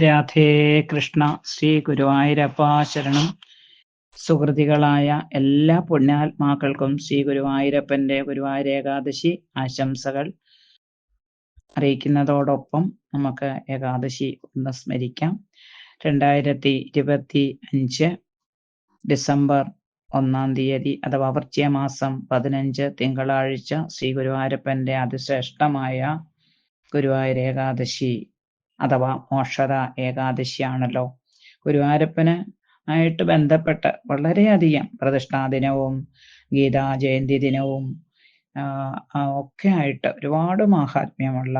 രാധേ കൃഷ്ണ ശ്രീ ഗുരുവായൂരപ്പ ശരണം. സുഹൃതികളായ എല്ലാ പുണ്യാത്മാക്കൾക്കും ശ്രീ ഗുരുവായൂരപ്പന്റെ ഗുരുവായൂർ ഏകാദശി ആശംസകൾ. അറിയിക്കുന്നതോടൊപ്പം നമുക്ക് ഏകാദശി ഒന്ന് സ്മരിക്കാം. രണ്ടായിരത്തി ഇരുപത്തി അഞ്ച് ഡിസംബർ ഒന്നാം തീയതി അഥവാ വൃശ്ചികമാസം പതിനഞ്ച് തിങ്കളാഴ്ച ശ്രീ ഗുരുവായൂരപ്പന്റെ അതിശ്രേഷ്ഠമായ ഗുരുവായൂർ ഏകാദശി അഥവാ മോക്ഷത ഏകാദശിയാണല്ലോ. ഗുരുവായൂരപ്പന് ആയിട്ട് ബന്ധപ്പെട്ട് വളരെയധികം പ്രതിഷ്ഠാ ദിനവും ഗീതാ ജയന്തി ദിനവും ഒക്കെ ആയിട്ട് ഒരുപാട് മാഹാത്മ്യമുള്ള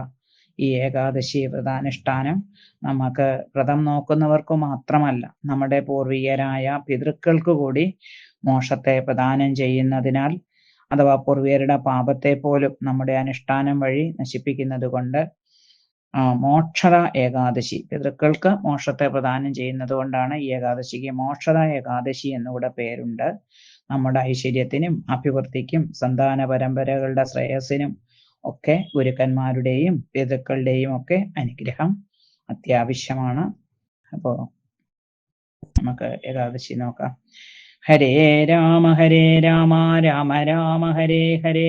ഈ ഏകാദശി വ്രതാനുഷ്ഠാനം നമുക്ക് വ്രതം നോക്കുന്നവർക്ക് മാത്രമല്ല നമ്മുടെ പൂർവികരായ പിതൃക്കൾക്ക് കൂടി മോക്ഷത്തെ പ്രദാനം ചെയ്യുന്നതിനാൽ അഥവാ പൂർവികരുടെ പാപത്തെ പോലും നമ്മുടെ അനുഷ്ഠാനം വഴി നശിപ്പിക്കുന്നത് കൊണ്ട് മോക്ഷത ഏകാദശി. പിതൃക്കൾക്ക് മോക്ഷത്തെ പ്രദാനം ചെയ്യുന്നത് കൊണ്ടാണ് ഈ ഏകാദശിക്ക് മോക്ഷത ഏകാദശി എന്നുകൂടെ പേരുണ്ട്. നമ്മുടെ ഐശ്വര്യത്തിനും അഭിവൃദ്ധിക്കും സന്താന പരമ്പരകളുടെ ശ്രേയസിനും ഒക്കെ ഗുരുക്കന്മാരുടെയും പിതൃക്കളുടെയും ഒക്കെ അനുഗ്രഹം അത്യാവശ്യമാണ്. അപ്പോ നമുക്ക് ഏകാദശി നോക്കാം. ഹരേ രാമ ഹരേ രാമ രാമ രാമ ഹരേ ഹരേ.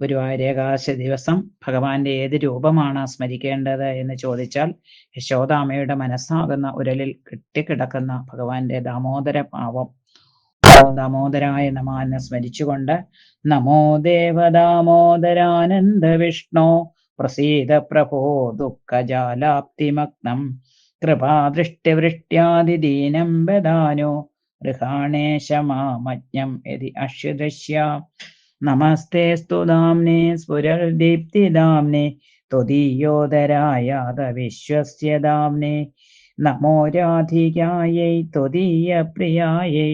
ഗുരുവായൂർ ഏകാദശി ദിവസം ഭഗവാന്റെ ഏത് രൂപമാണ് സ്മരിക്കേണ്ടത് എന്ന് ചോദിച്ചാൽ യശോദാമയുടെ മനസ്സാകുന്ന ഉരലിൽ കെട്ടിക്കിടക്കുന്ന ഭഗവാന്റെ ദാമോദര പാവം. ദാമോദരായ നമാനെ സ്മരിച്ചുകൊണ്ട് നമോ ദേവദാമോദരാനന്ദ വിഷ്ണു പ്രസീത പ്രഭോ ദുഃഖജാലാപ്തിമഗ്നം കൃപാദൃഷ്ടിവൃഷ്ട്യാദിദീനം ബദാനോ ഗൃഹാണേശമാമജ്ഞം യതി അശ്വദശ്യാം നമസ്തേ സ്തുതാംനെ സ്ഫുരദീപ്തിദാംനെ ത്വദീയോദരായാത വിശ്വസ്യദാംനെ നമോ രാധികായൈ ത്വദീയ പ്രിയായൈ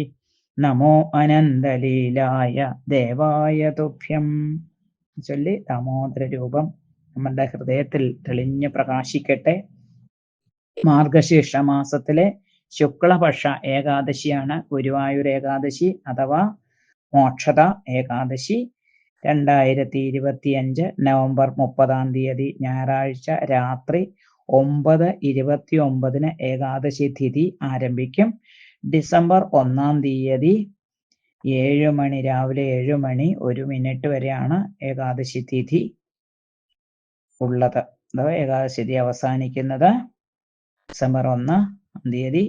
നമോ അനന്തലീലായ ദേവായ തുഭ്യം. ചൊല്ലി ദാമോദര രൂപം നമ്മളുടെ ഹൃദയത്തിൽ തെളിഞ്ഞു പ്രകാശിക്കട്ടെ. മാർഗശീർഷ മാസത്തിലെ ശുക്ലപക്ഷ ഏകാദശിയാണ് ഗുരുവായൂർ ഏകാദശി അഥവാ മോക്ഷത ഏകാദശി രണ്ടായിരത്തി ഇരുപത്തി അഞ്ച് നവംബർ മുപ്പതാം തീയതി ഞായറാഴ്ച രാത്രി ഒമ്പത് ഇരുപത്തി ഒമ്പതിന് ഏകാദശി തിഥി ആരംഭിക്കും. ഡിസംബർ ഒന്നാം തീയതി ഏഴ് മണി രാവിലെ ഏഴ് മണി ഒരു മിനിറ്റ് വരെയാണ് ഏകാദശി തിഥി ഉള്ളത്. അഥവാ ഏകാദശി തിഥി അവസാനിക്കുന്നത് ഡിസംബർ ഒന്നാം തീയതി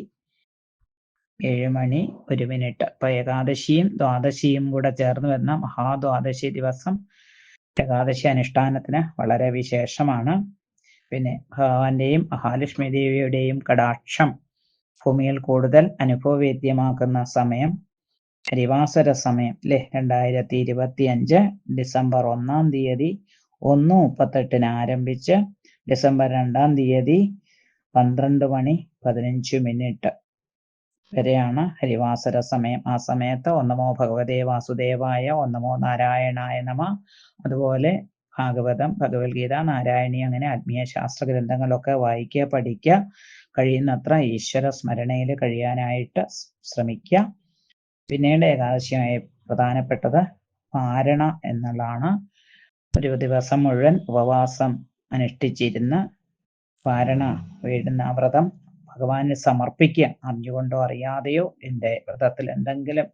ഏഴ് മണി ഒരു മിനിറ്റ്. അപ്പൊ ഏകാദശിയും ദ്വാദശിയും കൂടെ ചേർന്ന് വരുന്ന മഹാദ്വാദശി ദിവസം ഏകാദശി അനുഷ്ഠാനത്തിന് വളരെ വിശേഷമാണ്. പിന്നെ ഭഗവാന്റെയും മഹാലക്ഷ്മി ദേവിയുടെയും കടാക്ഷം ഭൂമിയിൽ കൂടുതൽ അനുഭവവേദ്യമാക്കുന്ന സമയം ഹരിവാസര സമയം അല്ലെ രണ്ടായിരത്തി ഇരുപത്തി അഞ്ച് ഡിസംബർ ഒന്നാം തീയതി ഒന്ന് മുപ്പത്തെട്ടിന് ആരംഭിച്ച് ഡിസംബർ രണ്ടാം തീയതി പന്ത്രണ്ട് മണി പതിനഞ്ച് മിനിറ്റ്. വരെയാണ് ഹരിവാസര സമയം. ആ സമയത്ത് ഒന്നമോ ഭഗവതേ വാസുദേവായ ഒന്നമോ നാരായണായ നമ അതുപോലെ ഭാഗവതം ഭഗവത്ഗീത നാരായണി അങ്ങനെ ആത്മീയ ശാസ്ത്ര ഗ്രന്ഥങ്ങളൊക്കെ വായിക്കുക പഠിക്കുക കഴിയുന്നത്ര ഈശ്വര സ്മരണയിൽ കഴിയാനായിട്ട് ശ്രമിക്കുക. പിന്നീട് ഏകാദശിയായി പ്രധാനപ്പെട്ടത് പാരണ എന്നുള്ളതാണ്. ഒരു ദിവസം മുഴുവൻ ഉപവാസം അനുഷ്ഠിച്ചിരുന്ന് പാരണ വീഴുന്ന വ്രതം ഭഗവാന് സമർപ്പിക്കുക അറിഞ്ഞുകൊണ്ടോ അറിയാതെയോ എന്റെ വ്രതത്തിൽ എന്തെങ്കിലും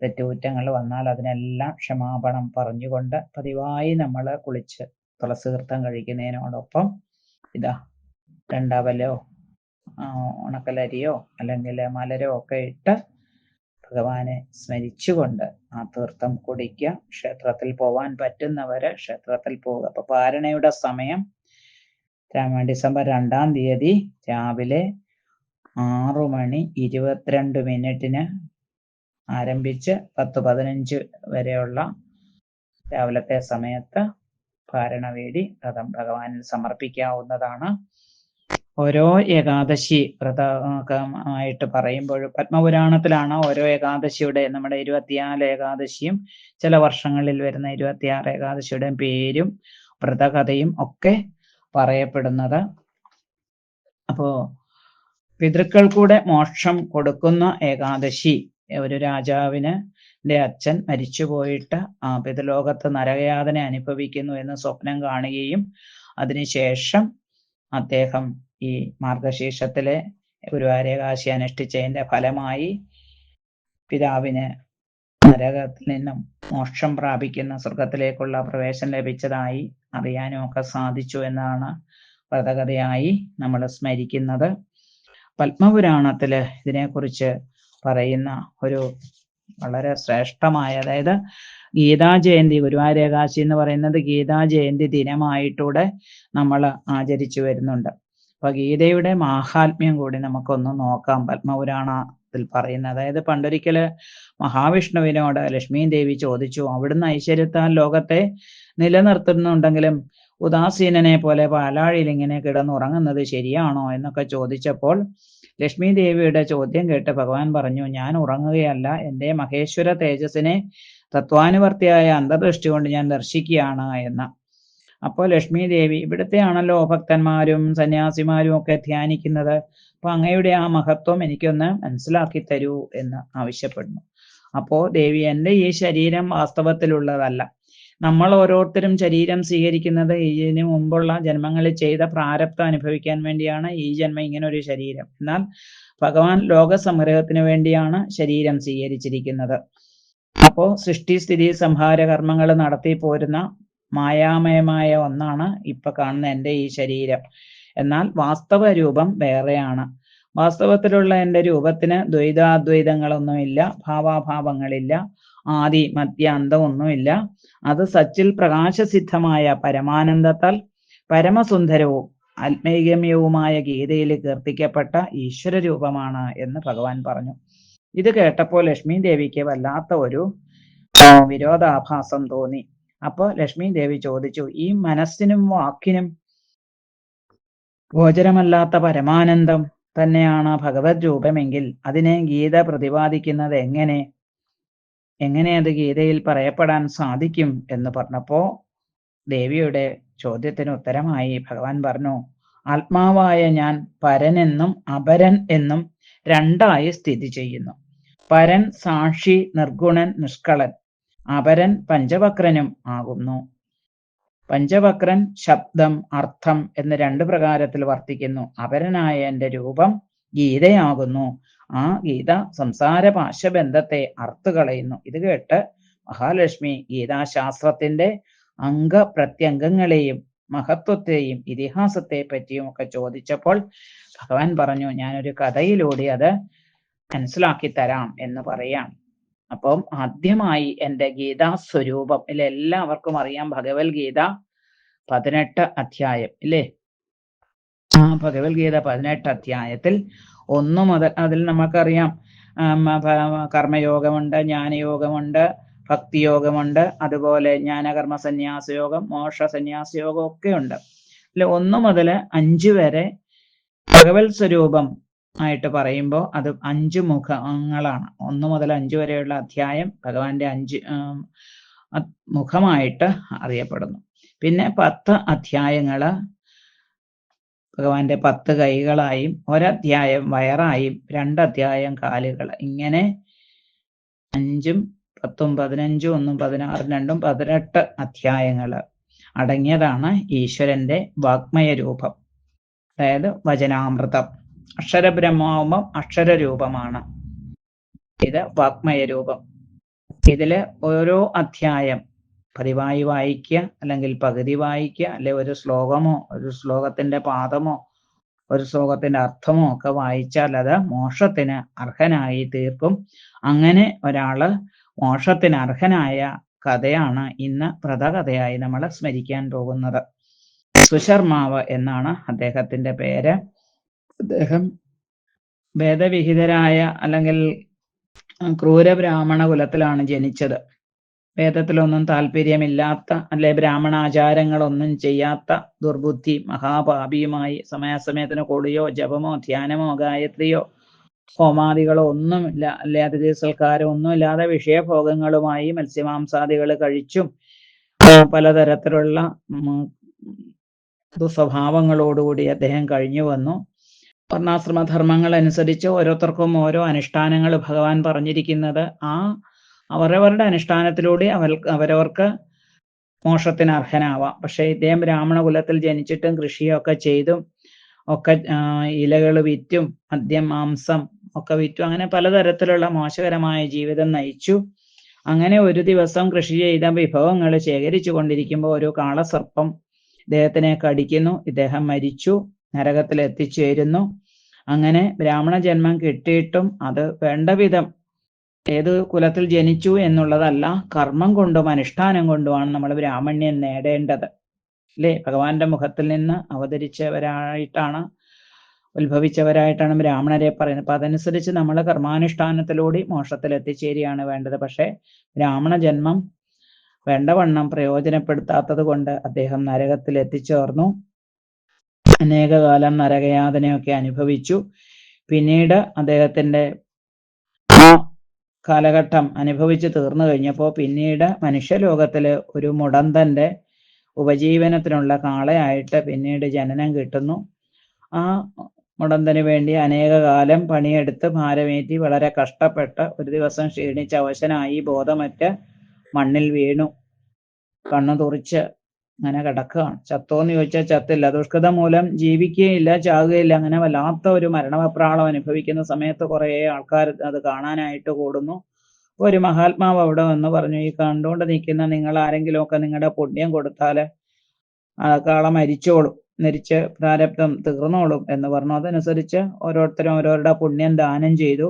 തെറ്റുകുറ്റങ്ങൾ വന്നാൽ അതിനെല്ലാം ക്ഷമാപണം പറഞ്ഞുകൊണ്ട് പതിവായി നമ്മൾ കുളിച്ച് തുളസി തീർത്ഥം കഴിക്കുന്നതിനോടൊപ്പം ഇതാ രണ്ടവലോ ഉണക്കലരിയോ അല്ലെങ്കിൽ മലരോ ഒക്കെ ഇട്ട് ഭഗവാനെ സ്മരിച്ചുകൊണ്ട് ആ തീർത്ഥം കുടിക്കുക. ക്ഷേത്രത്തിൽ പോവാൻ പറ്റുന്നവര് ക്ഷേത്രത്തിൽ പോവുക. അപ്പൊ പാരണയുടെ സമയം ഡിസംബർ രണ്ടാം തീയതി രാവിലെ ആറു മണി ഇരുപത്തിരണ്ട് മിനിറ്റിന് ആരംഭിച്ച് പത്ത് പതിനഞ്ച് വരെയുള്ള രാവിലത്തെ സമയത്ത് ഭാരണവേദി വ്രതം ഭഗവാനിൽ സമർപ്പിക്കാവുന്നതാണ്. ഓരോ ഏകാദശി വ്രതമായിട്ട് പറയുമ്പോൾ പത്മപുരാണത്തിലാണ് ഓരോ ഏകാദശിയുടെ നമ്മുടെ ഇരുപത്തിനാല് ഏകാദശിയും ചില വർഷങ്ങളിൽ വരുന്ന ഇരുപത്തിയാറ് ഏകാദശിയുടെയും പേരും വ്രതകഥയും ഒക്കെ പറയപ്പെടുന്നത്. അപ്പോ പിതൃക്കൾ കൂടെ മോക്ഷം കൊടുക്കുന്ന ഏകാദശി ഒരു രാജാവിന് അച്ഛൻ മരിച്ചുപോയിട്ട് ആ പിതൃലോകത്ത് നരകയാതനെ അനുഭവിക്കുന്നു എന്ന് സ്വപ്നം കാണുകയും അതിനുശേഷം അദ്ദേഹം ഈ മാർഗശീർഷത്തിലെ ഗുരുവാരേകാശി അനുഷ്ഠിച്ചതിന്റെ ഫലമായി പിതാവിന് നരകത്തിൽ നിന്നും മോക്ഷം പ്രാപിക്കുന്ന സ്വർഗത്തിലേക്കുള്ള പ്രവേശനം ലഭിച്ചതായി അറിയാനും ഒക്കെ സാധിച്ചു എന്നാണ് വ്രതകഥയായി നമ്മൾ സ്മരിക്കുന്നത്. പത്മപുരാണത്തിൽ ഇതിനെക്കുറിച്ച് പറയുന്ന ഒരു വളരെ ശ്രേഷ്ഠമായ അതായത് ഗീതാ ജയന്തി ഗുരുവാരേകാശി എന്ന് പറയുന്നത് ഗീതാ ജയന്തി ദിനമായിട്ടൂടെ നമ്മൾ ആചരിച്ചു വരുന്നുണ്ട്. അപ്പൊ ഗീതയുടെ മാഹാത്മ്യം കൂടി നമുക്കൊന്ന് നോക്കാം. പത്മപുരാണത്തിൽ പറയുന്നത്. അതായത് പണ്ടൊരിക്കൽ മഹാവിഷ്ണുവിനോട് ലക്ഷ്മി ദേവി ചോദിച്ചു അവിടുന്ന് ഐശ്വര്യത്താൽ ലോകത്തെ നിലനിർത്തുന്നുണ്ടെങ്കിലും ഉദാസീനനെ പോലെ പാലാഴിയിൽ ഇങ്ങനെ കിടന്നുറങ്ങുന്നത് ശരിയാണോ? എന്നൊക്കെ ചോദിച്ചപ്പോൾ ലക്ഷ്മി ദേവിയുടെ ചോദ്യം കേട്ട് ഭഗവാൻ പറഞ്ഞു ഞാൻ ഉറങ്ങുകയല്ല. എന്റെ മഹേശ്വര തേജസ്സിനെ തത്വാനുവർത്തിയായ അന്തർദൃഷ്ടി കൊണ്ട് ഞാൻ ദർശിക്കുകയാണ് എന്ന് അപ്പോൾ ലക്ഷ്മി ദേവി ഇവിടുത്തെ ആണല്ലോ ഭക്തന്മാരും സന്യാസിമാരും ഒക്കെ ധ്യാനിക്കുന്നത്. അപ്പൊ അങ്ങയുടെ ആ മഹത്വം എനിക്കൊന്ന് മനസ്സിലാക്കി തരൂ എന്ന് ആവശ്യപ്പെടുന്നു. അപ്പോ ദേവി എന്റെ ഈ ശരീരം വാസ്തവത്തിലുള്ളതല്ല. നമ്മൾ ഓരോരുത്തരും ശരീരം സ്വീകരിക്കുന്നത് ഇതിനു മുമ്പുള്ള ജന്മങ്ങളിൽ ചെയ്ത പ്രാരബ്ധം അനുഭവിക്കാൻ വേണ്ടിയാണ് ഈ ജന്മം ഇങ്ങനെ ഒരു ശരീരം. എന്നാൽ ഭഗവാൻ ലോക സംഗ്രഹത്തിന് വേണ്ടിയാണ് ശരീരം സ്വീകരിച്ചിരിക്കുന്നത്. അപ്പോ സൃഷ്ടി സ്ഥിതി സംഹാര കർമ്മങ്ങൾ നടത്തി പോരുന്ന മായാമയമായ ഒന്നാണ് ഇപ്പൊ കാണുന്ന എന്റെ ഈ ശരീരം. എന്നാൽ വാസ്തവ രൂപം വേറെയാണ്. വാസ്തവത്തിലുള്ള എന്റെ രൂപത്തിന് ദ്വൈതാദ്വൈതങ്ങളൊന്നുമില്ല ഭാവാഭാവങ്ങളില്ല ആദി മധ്യ അന്തമൊന്നുമില്ല അത് സച്ചിൽ പ്രകാശസിദ്ധമായ പരമാനന്ദത്താൽ പരമസുന്ദരവും ആത്മീകമ്യവുമായ ഗീതയിൽ കീർത്തിക്കപ്പെട്ട ഈശ്വര രൂപമാണ് എന്ന് ഭഗവാൻ പറഞ്ഞു. ഇത് കേട്ടപ്പോൾ ലക്ഷ്മി ദേവിക്ക് വല്ലാത്ത ഒരു വിരോധാഭാസം തോന്നി. അപ്പോൾ ലക്ഷ്മി ദേവി ചോദിച്ചു ഈ മനസ്സിനും വാക്കിനും ഗോചരമല്ലാത്ത പരമാനന്ദം തന്നെയാണ് ഭഗവത് രൂപമെങ്കിൽ അതിനെ ഗീത പ്രതിപാദിക്കുന്നത് എങ്ങനെ? എങ്ങനെ അത് ഗീതയിൽ പറയപ്പെടാൻ സാധിക്കും? എന്ന് പറഞ്ഞപ്പോ ദേവിയുടെ ചോദ്യത്തിന് ഉത്തരമായി ഭഗവാൻ പറഞ്ഞു ആത്മാവായ ഞാൻ പരനെന്നും അപരൻ എന്നും രണ്ടായി സ്ഥിതി ചെയ്യുന്നു. പരൻ സാക്ഷി നിർഗുണൻ നിഷ്കളൻ. അപരൻ പഞ്ചവക്രനും ആകുന്നു. പഞ്ചവക്രൻ ശബ്ദം അർത്ഥം എന്ന് രണ്ട് പ്രകാരത്തിൽ വർത്തിക്കുന്നു. അപരനായ എന്റെ രൂപം ഗീതയാകുന്നു. ആ ഗീത സംസാര പാശബന്ധത്തെ അർത്ഥകളയുന്നു ഇത് കേട്ട് മഹാലക്ഷ്മി ഗീതാശാസ്ത്രത്തിന്റെ അംഗപ്രത്യംഗങ്ങളെയും മഹത്വത്തെയും ഇതിഹാസത്തെ പറ്റിയും ഒക്കെ ചോദിച്ചപ്പോൾ ഭഗവാൻ പറഞ്ഞു ഞാനൊരു കഥയിലൂടെ അത് മനസ്സിലാക്കി തരാം എന്ന് പറയാം. അപ്പം ആദ്യമായി എന്റെ ഗീതാ സ്വരൂപം ഇല്ല? എല്ലാവർക്കും അറിയാം ഭഗവത്ഗീത പതിനെട്ട് അധ്യായം ഇല്ലേ? ആ ഭഗവത്ഗീത പതിനെട്ട് അധ്യായത്തിൽ ഒന്നു മുതൽ അതിൽ നമുക്കറിയാം കർമ്മയോഗമുണ്ട് ജ്ഞാനയോഗമുണ്ട് ഭക്തിയോഗമുണ്ട് അതുപോലെ ജ്ഞാനകർമ്മ സന്യാസയോഗം മോക്ഷ സന്യാസയോഗം ഒക്കെ ഉണ്ട്. അല്ലെ ഒന്ന് മുതൽ അഞ്ച് വരെ ഭഗവത് സ്വരൂപം ആയിട്ട് പറയുമ്പോൾ അത് അഞ്ച് മുഖങ്ങളാണ്. ഒന്ന് മുതൽ അഞ്ച് വരെയുള്ള അധ്യായം ഭഗവാന്റെ അഞ്ച് മുഖമായിട്ട് അറിയപ്പെടുന്നു. പിന്നെ പത്ത് അധ്യായങ്ങൾ ഭഗവാന്റെ പത്ത് കൈകളായും ഒരധ്യായം വയറായും രണ്ടധ്യായം കാലുകൾ ഇങ്ങനെ അഞ്ചും പത്തും പതിനഞ്ചും ഒന്നും പതിനാറും രണ്ടും പതിനെട്ട് അധ്യായങ്ങൾ അടങ്ങിയതാണ് ഈശ്വരന്റെ വാഗ്മയ രൂപം അതായത് വചനാമൃതം. അക്ഷരബ്രഹ്മാവുമ്പം അക്ഷരരൂപമാണ്. ഇത് വാഗ്മയ രൂപം ഇതിൽ ഓരോ അധ്യായം പതിവായി വായിക്കുക അല്ലെങ്കിൽ പകുതി വായിക്കുക അല്ലെ ഒരു ശ്ലോകമോ ഒരു ശ്ലോകത്തിന്റെ പാദമോ ഒരു ശ്ലോകത്തിന്റെ അർത്ഥമോ ഒക്കെ വായിച്ചാൽ അത് മോക്ഷത്തിന് അർഹനായി തീർക്കും. അങ്ങനെ ഒരാൾ മോക്ഷത്തിന് അർഹനായ കഥയാണ് ഇന്ന് വ്രതകഥയായി നമ്മൾ സ്മരിക്കാൻ പോകുന്നത്. സുശർമാവ് എന്നാണ് അദ്ദേഹത്തിന്റെ പേര്. അദ്ദേഹം വേദവിഹിതരായ അല്ലെങ്കിൽ ക്രൂര ബ്രാഹ്മണ കുലത്തിലാണ് ജനിച്ചത്. വേദത്തിലൊന്നും താല്പര്യമില്ലാത്ത അല്ലെ ബ്രാഹ്മണാചാരങ്ങളൊന്നും ചെയ്യാത്ത ദുർബുദ്ധി മഹാപാപിയുമായി സമയാസമയത്തിന് കൊടിയോ ജപമോ ധ്യാനമോ ഗായത്രിയോ ഹോമാദികളോ ഒന്നുമില്ല. അല്ലെ അതിഥി സൽക്കാരം ഒന്നുമില്ലാതെ വിഷയഭോഗങ്ങളുമായി മത്സ്യമാംസാദികൾ കഴിച്ചും പലതരത്തിലുള്ള ദുസ്വഭാവങ്ങളോടുകൂടി അദ്ദേഹം കഴിഞ്ഞു വന്നു വർണാശ്രമ ധർമ്മങ്ങൾ അനുസരിച്ച് ഓരോരുത്തർക്കും ഓരോ അനുഷ്ഠാനങ്ങൾ ഭഗവാൻ പറഞ്ഞിരിക്കുന്നത്. ആ അവരവരുടെ അനുഷ്ഠാനത്തിലൂടെ അവർ അവരവർക്ക് മോക്ഷത്തിന് അർഹനാവാം പക്ഷെ ഇദ്ദേഹം ബ്രാഹ്മണ കുലത്തിൽ ജനിച്ചിട്ടും കൃഷിയൊക്കെ ചെയ്തും ഒക്കെ ഇലകൾ വിറ്റും മദ്യം മാംസം ഒക്കെ വിറ്റും അങ്ങനെ പലതരത്തിലുള്ള മോശകരമായ ജീവിതം നയിച്ചു. അങ്ങനെ ഒരു ദിവസം കൃഷി ചെയ്ത വിഭവങ്ങൾ ശേഖരിച്ചു കൊണ്ടിരിക്കുമ്പോൾ ഒരു കാളസർപ്പം ഇദ്ദേഹത്തിനെ കടിക്കുന്നു ഇദ്ദേഹം മരിച്ചു. നരകത്തിൽ എത്തിച്ചേരുന്നു അങ്ങനെ ബ്രാഹ്മണ ജന്മം കിട്ടിയിട്ടും അത് വേണ്ട വിധം ഏത് കുലത്തിൽ ജനിച്ചു എന്നുള്ളതല്ല കർമ്മം കൊണ്ടും അനുഷ്ഠാനം കൊണ്ടുമാണ് നമ്മൾ ബ്രാഹ്മണ്യം നേടേണ്ടത്. അല്ലേ ഭഗവാന്റെ മുഖത്തിൽ നിന്ന് അവതരിച്ചവരായിട്ടാണ് ഉത്ഭവിച്ചവരായിട്ടാണ് ബ്രാഹ്മണരെ പറയുന്നത്. അപ്പൊ അതനുസരിച്ച് നമ്മൾ കർമാനുഷ്ഠാനത്തിലൂടെ മോക്ഷത്തിൽ എത്തിച്ചേരുകയാണ് വേണ്ടത്. പക്ഷേ ബ്രാഹ്മണ ജന്മം വേണ്ടവണ്ണം പ്രയോജനപ്പെടുത്താത്തത് കൊണ്ട് അദ്ദേഹം നരകത്തിൽ എത്തിച്ചേർന്നു അനേകകാലം നരകയാതനയൊക്കെ അനുഭവിച്ചു. പിന്നീട് അദ്ദേഹത്തിന്റെ ആ കാലഘട്ടം അനുഭവിച്ച് തീർന്നു കഴിഞ്ഞപ്പോൾ പിന്നീട് മനുഷ്യലോകത്തിൽ ഒരു മുടന്തന്റെ ഉപജീവനത്തിനുള്ള കാളയായിട്ട് പിന്നീട് ജനനം കിട്ടുന്നു. ആ മുടന്തന് വേണ്ടി അനേക കാലം പണിയെടുത്ത് ഭാരമേറ്റി വളരെ കഷ്ടപ്പെട്ട് ഒരു ദിവസം ക്ഷീണിച്ച് അവശനായി ബോധമറ്റ് മണ്ണിൽ വീണു. കണ്ണു തുറിച്ച് അങ്ങനെ കിടക്കുകയാണ്. ചത്തോന്ന് ചോദിച്ചാൽ ചത്തില്ല. ദുഷ്കൃതം മൂലം ജീവിക്കുകയില്ല ചാകുകയില്ല അങ്ങനെ വല്ലാത്ത ഒരു മരണവപ്രാളം അനുഭവിക്കുന്ന സമയത്ത് കുറേ ആൾക്കാർ അത് കാണാനായിട്ട് കൂടുന്നു. ഒരു മഹാത്മാവ് അവിടെ വന്ന് പറഞ്ഞു ഈ കണ്ടുകൊണ്ട് നിൽക്കുന്ന നിങ്ങൾ ആരെങ്കിലും ഒക്കെ നിങ്ങളുടെ പുണ്യം കൊടുത്താൽ കാള മരിച്ചോളും മരിച്ച് പ്രാരബ്ധം തീർന്നോളും എന്ന് പറഞ്ഞു. അതനുസരിച്ച് ഓരോരുത്തരും ഓരോരുടെ പുണ്യം ദാനം ചെയ്തു.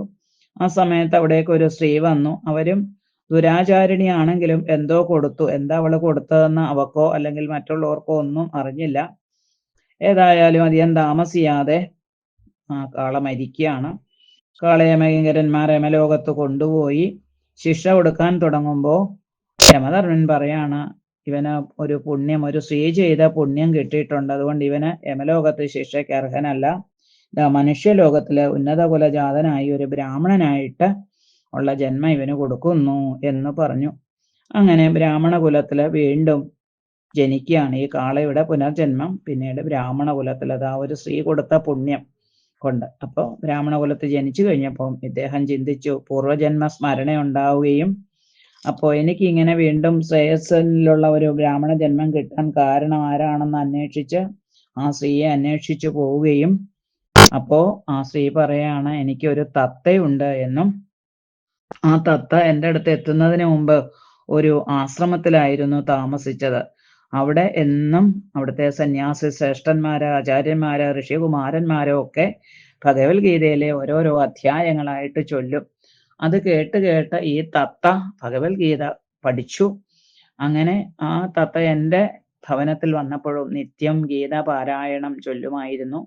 ആ സമയത്ത് അവിടേക്ക് ഒരു സ്ത്രീ വന്നു. അവരും ദുരാചാരിണിയാണെങ്കിലും എന്തോ കൊടുത്തു. എന്താ അവൾ കൊടുത്തതെന്ന് അവക്കോ അല്ലെങ്കിൽ മറ്റുള്ളവർക്കോ ഒന്നും അറിഞ്ഞില്ല. ഏതായാലും അധികം താമസിയാതെ ആ കാള മരിക്കുകയാണ്. കാളയമകിങ്കരന്മാർ യമലോകത്ത് കൊണ്ടുപോയി ശിക്ഷ കൊടുക്കാൻ തുടങ്ങുമ്പോൾ യമധർമ്മൻ പറയാണ് ഇവന് ഒരു പുണ്യം ഒരു സ്ത്രീ ചെയ്ത പുണ്യം കിട്ടിയിട്ടുണ്ട്. അതുകൊണ്ട് ഇവന് യമലോകത്ത് ശിക്ഷയ്ക്ക് അർഹനല്ല. മനുഷ്യലോകത്തിലെ ഉന്നത കുലജാതനായി ഒരു ബ്രാഹ്മണനായിട്ട് ഉള്ള ജന്മം ഇവന് കൊടുക്കുന്നു എന്ന് പറഞ്ഞു. അങ്ങനെ ബ്രാഹ്മണ കുലത്തിൽ വീണ്ടും ജനിക്കുകയാണ്. ഈ കാളയുടെ പുനർജന്മം പിന്നീട് ബ്രാഹ്മണ കുലത്തിൽ അത് ആ ഒരു സ്ത്രീ കൊടുത്ത പുണ്യം കൊണ്ട്. അപ്പോൾ ബ്രാഹ്മണ കുലത്തിൽ ജനിച്ചു കഴിഞ്ഞപ്പോൾ ഇദ്ദേഹം ചിന്തിച്ചു പൂർവജന്മ സ്മരണ ഉണ്ടാവുകയും അപ്പോൾ എനിക്ക് ഇങ്ങനെ വീണ്ടും ശ്രേയസ്സിലുള്ള ഒരു ബ്രാഹ്മണ ജന്മം കിട്ടാൻ കാരണം ആരാണെന്ന് അന്വേഷിച്ച് ആ സ്ത്രീയെ അന്വേഷിച്ചു പോവുകയും അപ്പോ ആ സ്ത്രീ പറയാണ് എനിക്ക് ഒരു തത്തയുണ്ട് എന്നും ആ തത്ത എന്റെ അടുത്ത് എത്തുന്നതിന് മുമ്പ് ഒരു ആശ്രമത്തിലായിരുന്നു താമസിച്ചത്. അവിടെ എന്നും അവിടുത്തെ സന്യാസി ശ്രേഷ്ഠന്മാര് ആചാര്യന്മാര് ഋഷികുമാരന്മാരോ ഒക്കെ ഭഗവത്ഗീതയിലെ ഓരോരോ അധ്യായങ്ങളായിട്ട് ചൊല്ലും. അത് കേട്ട് കേട്ട് ഈ തത്ത ഭഗവത്ഗീത പഠിച്ചു. അങ്ങനെ ആ തത്ത എന്റെ ഭവനത്തിൽ വന്നപ്പോഴും നിത്യം ഗീത പാരായണം ചൊല്ലുമായിരുന്നു.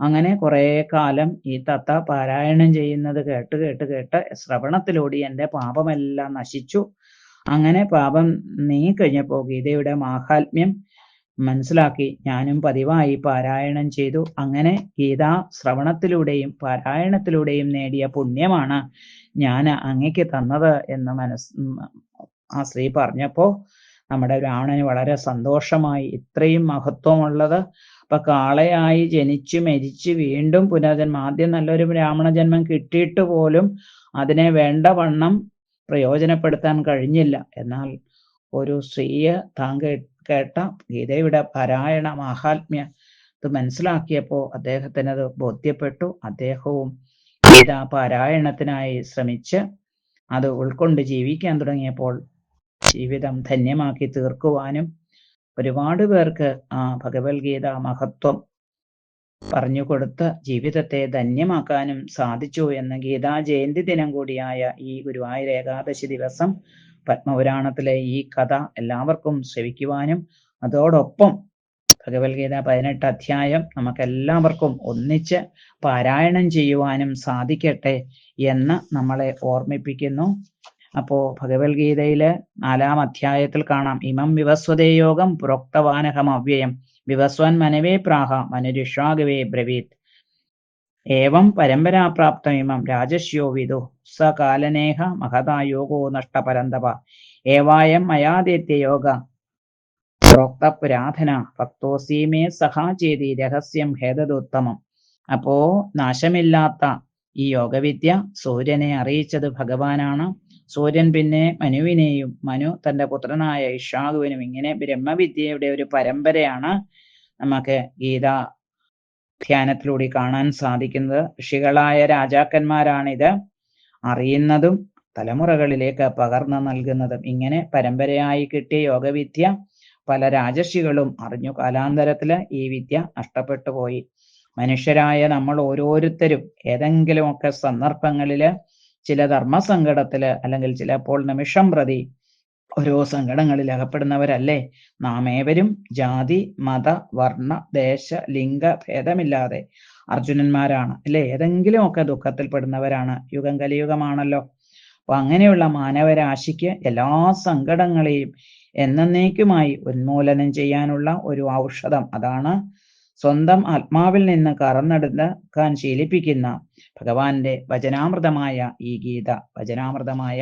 അങ്ങനെ കുറേ കാലം ഈ തത്ത പാരായണം ചെയ്യുന്നത് കേട്ട് കേട്ട് കേട്ട് ശ്രവണത്തിലൂടെ എന്റെ പാപമെല്ലാം നശിച്ചു. അങ്ങനെ പാപം നീങ്ങിക്കഴിഞ്ഞപ്പോൾ ഗീതയുടെ മാഹാത്മ്യം മനസ്സിലാക്കി. ഞാനും പതിവായി പാരായണം ചെയ്തു. അങ്ങനെ ഗീതാ ശ്രവണത്തിലൂടെയും പാരായണത്തിലൂടെയും നേടിയ പുണ്യമാണ് ഞാൻ അങ്ങയ്ക്ക് തന്നത് എന്ന് മനസ് ആ സ്ത്രീ പറഞ്ഞപ്പോ നമ്മുടെ രാവണന് വളരെ സന്തോഷമായി. ഇത്രയും മഹത്വമുള്ളത് അപ്പൊ കാളയായി ജനിച്ചു മരിച്ച് വീണ്ടും പുനർജന്മം ആദ്യം നല്ലൊരു ബ്രാഹ്മണ ജന്മം കിട്ടിയിട്ട് പോലും അതിനെ വേണ്ട വണ്ണം പ്രയോജനപ്പെടുത്താൻ കഴിഞ്ഞില്ല. എന്നാൽ ഒരു സ്ത്രീയെ താൻ കേട്ട ഗീതയുടെ പാരായണ മാഹാത്മ്യ ഇത് മനസ്സിലാക്കിയപ്പോൾ അദ്ദേഹത്തിന് അത് ബോധ്യപ്പെട്ടു. അദ്ദേഹവും ഗീത പാരായണത്തിനായി ശ്രമിച്ച് അത് ഉൾക്കൊണ്ട് ജീവിക്കാൻ തുടങ്ങിയപ്പോൾ ജീവിതം ധന്യമാക്കി തീർക്കുവാനും ഒരുപാട് പേർക്ക് ആ ഭഗവത്ഗീത മഹത്വം പറഞ്ഞു കൊടുത്ത് ജീവിതത്തെ ധന്യമാക്കാനും സാധിച്ചു എന്ന് ഗീതാ ജയന്തി ദിനം കൂടിയായ ഈ ഗുരുവായൂർ ഏകാദശി ദിവസം പത്മപുരാണത്തിലെ ഈ കഥ എല്ലാവർക്കും ശ്രവിക്കുവാനും അതോടൊപ്പം ഭഗവത്ഗീത പതിനെട്ട് അധ്യായം നമുക്കെല്ലാവർക്കും ഒന്നിച്ച് പാരായണം ചെയ്യുവാനും സാധിക്കട്ടെ എന്ന് നമ്മളെ ഓർമ്മിപ്പിക്കുന്നു. അപ്പോ ഭഗവത്ഗീതയിലെ നാലാം അധ്യായത്തിൽ കാണാം. ഇമം വിവസ്വതയോഗം പുരോക്തവാനഹം അവ്യയം വിവസ്വൻ മനവേ പ്രാഹ മനുരിഷാഗവേ ബ്രവീത്. ഏവം പരമ്പരാപ്രാപ്തമിമം രാജശ്യോ വിദു സ കാലനേഹ മഹതാ യോഗോ നഷ്ടപരന്തപ ഏവായം മയാദിത്യ യോഗ പ്രോക്ത പുരാധന ഭക്തോസീമേ സഹാചേതി രഹസ്യം ഹേതദുത്തമം. അപ്പോ നാശമില്ലാത്ത ഈ യോഗവിദ്യ സൂര്യനെ അറിയിച്ചത് ഭഗവാനാണ്. സൂര്യൻ പിന്നെ മനുവിനെയും മനു തന്റെ പുത്രനായ ഇഷാകുവിനും ഇങ്ങനെ ബ്രഹ്മവിദ്യയുടെ ഒരു പരമ്പരയാണ് നമുക്ക് ഗീത ധ്യാനത്തിലൂടെ കാണാൻ സാധിക്കുന്നത്. ഋഷികളായ രാജാക്കന്മാരാണിത് അറിയുന്നതും തലമുറകളിലേക്ക് പകർന്നു നൽകുന്നതും. ഇങ്ങനെ പരമ്പരയായി കിട്ടിയ യോഗവിദ്യ പല രാജർഷികളും അറിഞ്ഞു. കാലാന്തരത്തിൽ ഈ വിദ്യ നഷ്ടപ്പെട്ടു പോയി. മനുഷ്യരായ നമ്മൾ ഓരോരുത്തരും ഏതെങ്കിലുമൊക്കെ സന്ദർഭങ്ങളിൽ ചില ധർമ്മസങ്കടത്തിൽ അല്ലെങ്കിൽ ചിലപ്പോൾ നിമിഷം പ്രതി ഓരോ സങ്കടങ്ങളിൽ അകപ്പെടുന്നവരല്ലേ? നാം ഏവരും ജാതി മത വർണ ദേശ ലിംഗ ഭേദമില്ലാതെ അർജുനന്മാരാണ്. അല്ലെ? ഏതെങ്കിലുമൊക്കെ ദുഃഖത്തിൽപ്പെടുന്നവരാണ്. യുഗം കലിയുഗമാണല്ലോ. അപ്പൊ അങ്ങനെയുള്ള മാനവരാശിക്ക് എല്ലാ സങ്കടങ്ങളെയും എന്നേക്കുമായി ഉന്മൂലനം ചെയ്യാനുള്ള ഒരു ഔഷധം. അതാണ് സ്വന്തം ആത്മാവിൽ നിന്ന് കറന്നെടുക്കാൻ ശീലിപ്പിക്കുന്ന ഭഗവാന്റെ വചനാമൃതമായ ഈ ഗീത വചനാമൃതമായ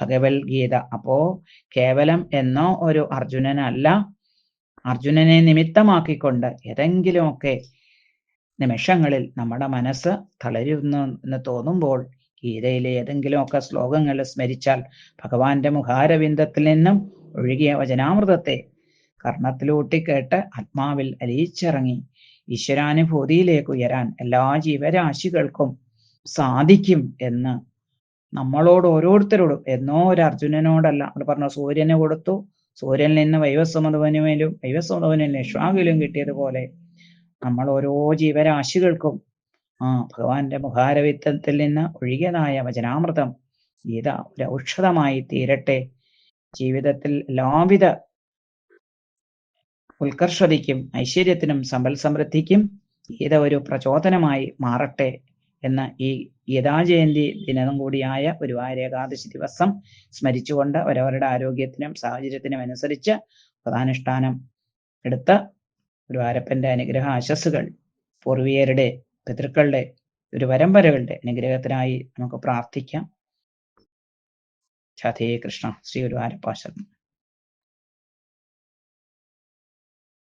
ഭഗവത്ഗീത. അപ്പോ കേവലം എന്നോ ഒരു അർജുനനല്ല അർജുനനെ നിമിത്തമാക്കിക്കൊണ്ട് ഏതെങ്കിലുമൊക്കെ നിമിഷങ്ങളിൽ നമ്മുടെ മനസ്സ് തളരുന്നു എന്ന് തോന്നുമ്പോൾ ഗീതയിലെ ഏതെങ്കിലുമൊക്കെ ശ്ലോകങ്ങൾ സ്മരിച്ചാൽ ഭഗവാന്റെ മുഖാരവിന്ദത്തിൽ നിന്നും ഒഴുകിയ വചനാമൃതത്തെ കർണത്തിലൂട്ടി കേട്ട് ആത്മാവിൽ അലിയിച്ചിറങ്ങി. ഈശ്വരാനുഭൂതിയിലേക്ക് ഉയരാൻ എല്ലാ ജീവരാശികൾക്കും സാധിക്കും എന്ന് നമ്മളോട് ഓരോരുത്തരോടും. എന്നോ ഒരു അർജുനനോടല്ല. അവിടെ പറഞ്ഞ സൂര്യന് കൊടുത്തു. സൂര്യനിൽ നിന്ന് വൈവസ്വമധവനുമേലും വൈവസ്വമധവനിൽ നിഷ്വാകിലും കിട്ടിയതുപോലെ നമ്മൾ ഓരോ ജീവരാശികൾക്കും ആ ഭഗവാന്റെ മുഖാരവിത്തത്തിൽ നിന്ന് ഒഴുകിയതായ വചനാമൃതം ഗീത ഒരു ഔഷധമായി തീരട്ടെ. ജീവിതത്തിൽ എല്ലാവിധ ഉത്കർഷതയ്ക്കും ഐശ്വര്യത്തിനും സമ്പൽ സമൃദ്ധിക്കും ഗീത ഒരു പ്രചോദനമായി മാറട്ടെ എന്ന ഈ ഗീതാജയന്തി ദിനം കൂടിയായ ഗുരുവായൂർ ഏകാദശി ദിവസം സ്മരിച്ചുകൊണ്ട് അവരവരുടെ ആരോഗ്യത്തിനും സാഹചര്യത്തിനും അനുസരിച്ച് പ്രധാനുഷ്ഠാനം എടുത്ത ഗുരുവാരപ്പന്റെ അനുഗ്രഹ ആശസ്സുകൾ പൂർവീയരുടെ പിതൃക്കളുടെ ഒരു പരമ്പരകളുടെ അനുഗ്രഹത്തിനായി നമുക്ക് പ്രാർത്ഥിക്കാം. ചതേ കൃഷ്ണ. ശ്രീ ഗുരുവാരപ്പാശ്രമം